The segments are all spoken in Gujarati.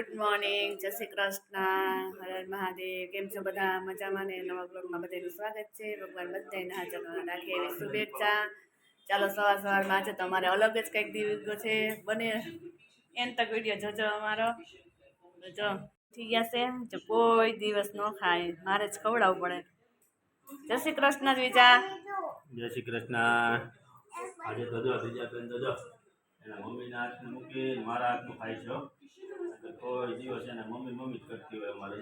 ગુડ મોર્નિંગ, જય શ્રી કૃષ્ણ, હર મહાદેવ, કેમ છો બધા? મજામાં ને નવા બ્લોગમાં બધાનું સ્વાગત છે. ભગવાન બધાને હાજર રાખે એવી શુભેચ્છા. ચાલો, સવાર સવારમાં આજે તો અમારે અલગ જ કંઈક દિવસો છે. બને એન તક વીડિયો જોજો અમારો. જો થઈ ગયા છે જો કોઈ દિવસ ન ખાય. મારે જ ખવડાવવું પડે. જય શ્રી કૃષ્ણ વિજા જય શ્રી કૃષ્ણ. આજે તો બીજા બેન તો જો. એના મમ્મીના હાથને મૂકી મારા હાથનું ખાય છો કોઈ દિવસ એને મમ્મી મમ્મી જ કરતી હોય અમારે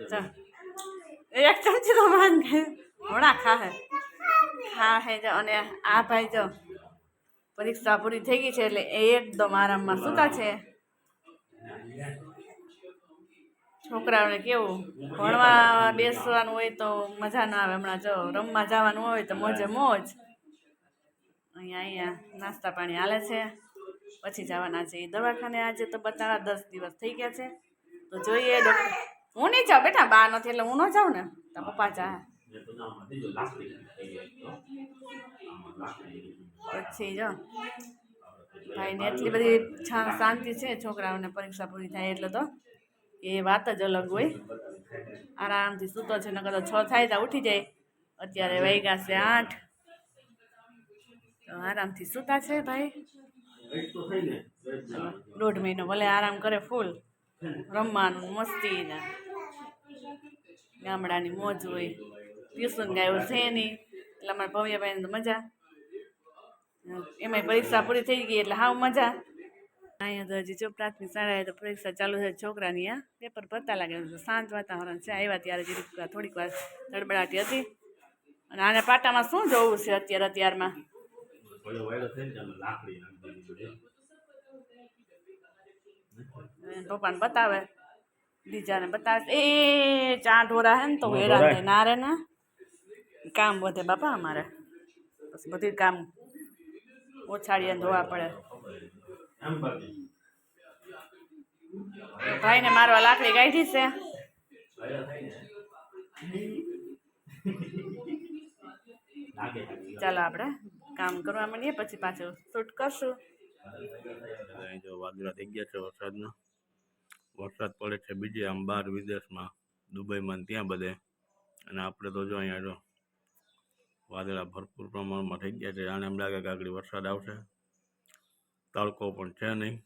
એક ચમચી તો માન હમણાં ખાહે. ખાહે જો અને આ ભાઈ જો પરીક્ષા પૂરી થઈ ગઈ છે એટલે એકદમ આરામમાં સૂતા છે. છોકરાઓને કેવું? ભણવા બેસવાનું હોય તો મજા ના આવે. હમણાં જો રમવા જવાનું હોય તો મોજે મોજ. અહીંયા અહીંયા, નાસ્તા પાણી હાલે છે. પછી જવાના છે. દવાખાને આજે તો બતાવવા દસ દિવસ થઈ ગયા છે. તો જોઈએ હું નહીં જાઉં બેટા, બા નથી, એટલે હું ન જાઉં ને. તો પપ્પા જા. પછી જો. ભાઈને એટલી બધી શાંતિ છે, છોકરાઓને પરીક્ષા પૂરી થાય એટલે તો એ વાત જ અલગ હોય. આરામથી સૂતો છે, નકર તો છ થાય તો ઉઠી જાય. અત્યારે વૈગા છે આઠ. તો આરામથી સૂતા છે ભાઈ. દોઢ મહિનો. ભલે આરામ કરે ફૂલ રમવાનું મસ્તી ને ગામડાની મોજ હોય. ટ્યુશન ગાયું છે નહીં. એટલે અમારા ભવ્યભાઈને તો મજા. એમાંય પરીક્ષા પૂરી થઈ ગઈ એટલે હાવ મજા. અહીંયા તો હજી જો પ્રાથમિક શાળાએ તો પરીક્ષા ચાલુ છે છોકરાની આ પેપર ભરતા લાગે છે. શાંત વાતાવરણ છે. આવ્યા ત્યારે થોડીક વાર તડબડાટી હતી. અને આને પાટામાં શું જોવું છે અત્યારે અત્યારમાં પેલો વાયડો થઈને અમે લાકડી નાખી દીધી. એને પપ્પાને બતાવે બીજાને બતાવે એ ચા ઢોરા હે ને તો હેરાન ના રે ને કામ વધે બાપા અમારે પછી બધું કામ ઓછાડીએ ધોવા પડે. ભાઈને મારવા લાકડી કાઢી છે. ચાલો આપણે કામ કરવા માંડીએ, પછી પાછું શૂટ કરશું. જો વાદળા થઈ ગયા છે વરસાદના. વરસાદ પડે છે બીજે, આમ બહાર વિદેશમાં, દુબઈમાં ત્યાં બધે. અને આપણે તો જો અહીંયા જો વાદળા ભરપૂર પ્રમાણમાં થઈ ગયા છે. જાણે એમ લાગે કે આગળ વરસાદ આવશે. તડકો પણ છે નહીં.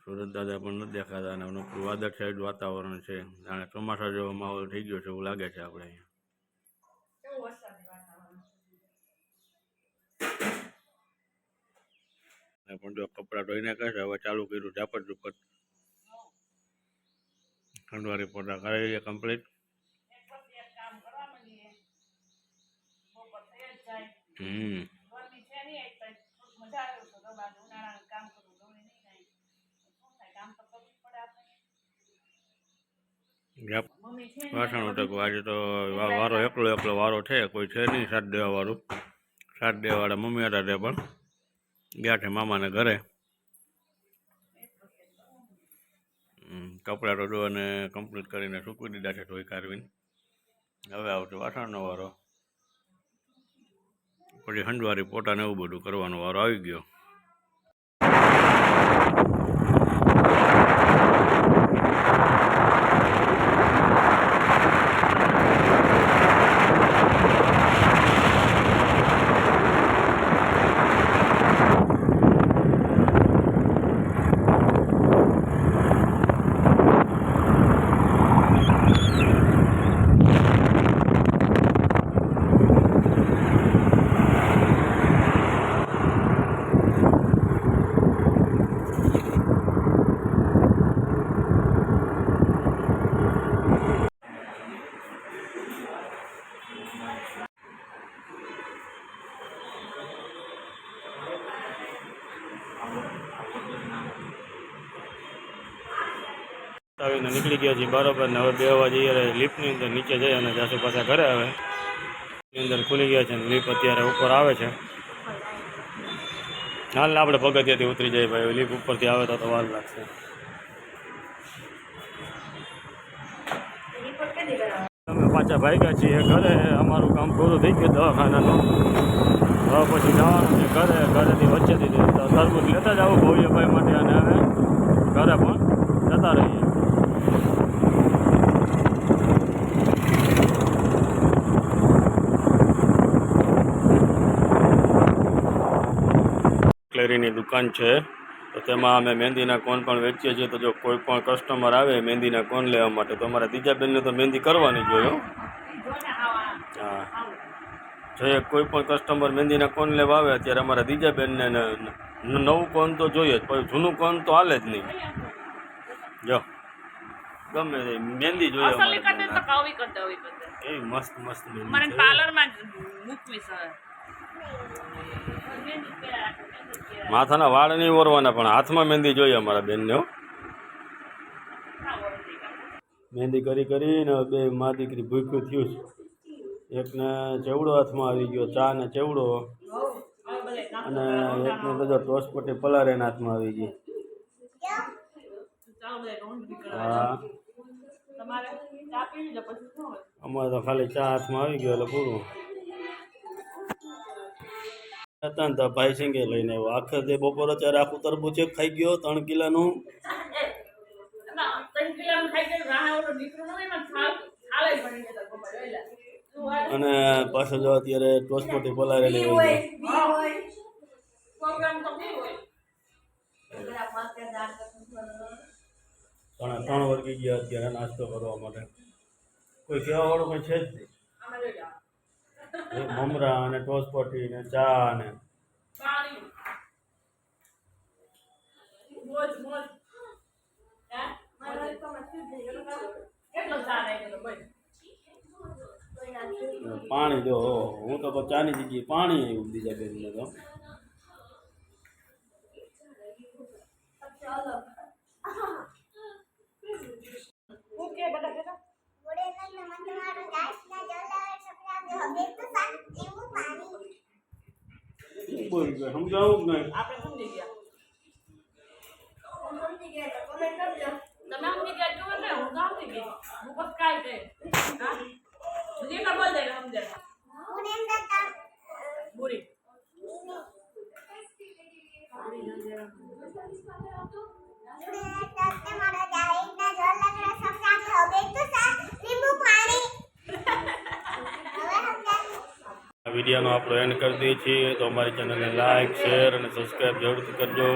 સુરત દાદા પણ નથી દેખાતા અને અનુકૂળ વાદળ સાઈડ વાતાવરણ છે. જાણે ચોમાસા જેવો માહોલ થઈ ગયો છે એવું લાગે છે આપણે અહીંયા. પણ જો કપડાં ધોઈને કહે છે. હવે ચાલુ કર્યું ઝાપટ ઝુપટ. ખંડવારી પોતા કરાવી લઈએ કમ્પ્લીટ હમ. વાસણ ઉટકવું આજે તો વારો એકલો એકલો વારો છે. કોઈ છે નહીં. સાથ દેવા વાળું. સાથ દેવા વાળા મમ્મી હતા તે પણ. ગયા છે મામાને ઘરે. કપડાં તો અને કમ્પ્લીટ કરીને સૂકવી દીધા છે ધોઈ કાઢવીને. હવે આવશે વાસણનો વારો. પછી હંડવારી પોતાને એવું બધું કરવાનો વારો આવી ગયો. આવીને નીકળી ગયા છીએ બરાબર ને હવે બે વાગે જઈએ લિફ્ટની અંદર નીચે જઈ અને જાસુ પાછા ઘરે આવે. એની અંદર ખુલી ગયા છે અને લિફ્ટ અત્યારે ઉપર આવે છે. હાલ ને આપણે પગથિયાથી ઉતરી જઈએ ભાઈ લિફ્ટ ઉપરથી આવે તો વાર લાગશે. અમે પાછા ભાગ્યા છીએ ઘરે, અમારું કામ પૂરું થઈ ગયું દવાખાનાનું. હવે પછી જવાનું છે ઘરે, ઘરેથી વચ્ચેથી તરબૂચ લેતા જ આવું ભવ્યભાઈ માટે અને હવે ઘરે પણ જતા રહીએ. ક્લેરીની દુકાન છે. તો તેમાં અમે મહેંદીના કોન પણ વેચીએ છીએ. તો જો કોઈ પણ કસ્ટમર આવે મહેંદીના કોન લેવા માટે તો અમારા ત્રીજા બેનને તો મહેંદી કરવાની જોઈએ હા. જો કોઈ પણ કસ્ટમર મહેંદીના કોન લેવા આવે ત્યારે અમારા ત્રીજા બેનને ન- ન- નવું કોન તો જોઈએ જ પણ જૂનું કોન તો હાલે જ નહીં. જો. ગમે તે મહેંદી જોઈએ અમારે એવી મસ્ત મસ્ત મહેંદી છે. પાર્લર મૂકવી છે. માથાના વાળ નહીં ઓરવાના, પણ હાથમાં મહેંદી જોઈએ અમારા બેનને મહેંદી કરી કરીને બે મા દીકરી ભૂખ્યું થયું છે. એકને ચેવડો હાથમાં આવી ગયો ચા ને ચેવડો. અને એકને બધા ટોસપટી પલારેના હાથમાં આવી ગઈ હા. અમારે તો ખાલી ચા હાથમાં આવી ગયો એટલે પૂરું. હતા ને ભાઈ સિંગે લઈને આવ્યો. આખે જે બપોર અત્યારે આખું તરબૂચ એક ખાઈ ગયો, ત્રણ કિલાનું. અને પાછળ જો અત્યારે ટોસપટી બોલાવેલી હોય ત્રણે ત્રણ વર્ગી ગયા અત્યારે નાસ્તો કરવા માટે. કોઈ કહેવા વાળું કોઈ છે જ નહીં. મમરા અને ટોસપોટી ને ચા ને પાણી. જો હું? તો ચાની જગ્યાએ પાણી આવ્યું બીજા બેનને તો હું કે બેટા બેટા શું બોલ કે સમજાવું જ નહીં? આપણે સમજી ગયા. તમે સમજી ગયા જો ને હું તો થઈ ગઈ. હું બસ કાંઈ કહે. હા? હજી બોલ દે સમજે વિડીયોનો આપણો એન્ડ કરી દઈએ છીએ. તો અમારી ચેનલને લાઇક શેર અને સબસ્ક્રાઈબ જરૂરથી કરજો.